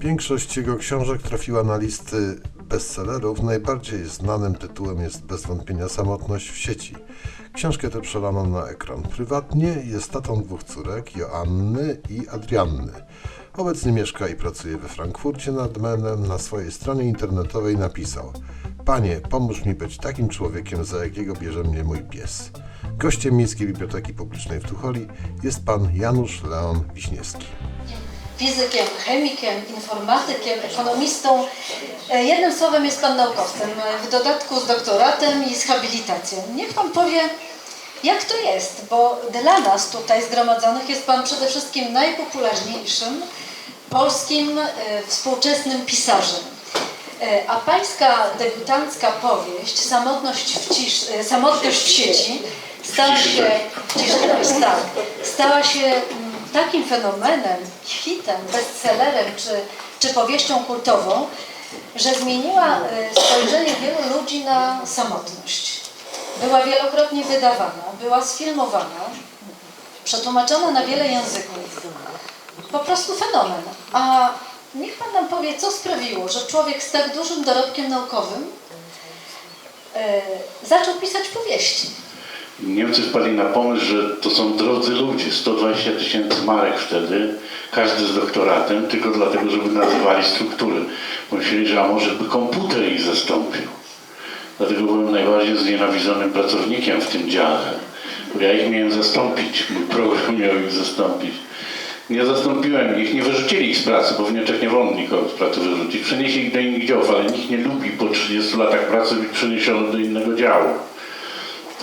Większość jego książek trafiła na listy bestsellerów. Najbardziej znanym tytułem jest bez wątpienia Samotność w sieci. Książkę tę przelano na ekran. Prywatnie jest tatą dwóch córek, Joanny i Adrianny. Obecnie mieszka i pracuje we Frankfurcie nad Menem. Na swojej stronie internetowej napisał Panie, pomóż mi być takim człowiekiem, za jakiego bierze mnie mój pies. Gościem Miejskiej Biblioteki Publicznej w Tucholi jest pan Janusz Leon Wiśniewski. Fizykiem, chemikiem, informatykiem, ekonomistą. E, Jednym słowem jest Pan naukowcem, e, w dodatku z doktoratem i z habilitacją. Niech Pan powie, jak to jest, bo dla nas tutaj zgromadzonych jest Pan przede wszystkim najpopularniejszym polskim e, współczesnym pisarzem. A pańska debiutancka powieść Samotność w, Samotność w sieci stała się, ciszy, tak, stała się mm, takim fenomenem, hitem, bestsellerem czy, czy powieścią kultową, że zmieniła e, spojrzenie wielu ludzi na samotność. Była wielokrotnie wydawana, była sfilmowana, przetłumaczona na wiele języków. Po prostu fenomen. A niech Pan nam powie, co sprawiło, że człowiek z tak dużym dorobkiem naukowym e, zaczął pisać powieści. Niemcy wpadli na pomysł, że to są drodzy 120 tysięcy marek wtedy, każdy z doktoratem, tylko dlatego, żeby nazywali struktury. Myśleli, że a może by komputer ich zastąpił. Dlatego byłem najbardziej znienawidzonym pracownikiem w tym dziale. Bo ja ich miałem zastąpić, mój program miał ich zastąpić. Nie zastąpiłem ich, nie wyrzucili ich z pracy, bo w Niemczech nie wolno nikogo z pracy wyrzucić. Przenieśli ich do innych działów, ale nikt nie lubi po 30 latach pracy być przeniesiony do innego działu.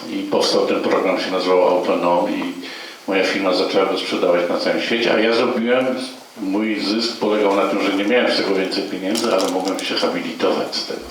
I powstał ten program, się nazywał i moja firma zaczęła go sprzedawać na całym świecie, a ja zrobiłem, mój zysk polegał na tym, że nie miałem z tego więcej pieniędzy, ale mogłem się habilitować z tego.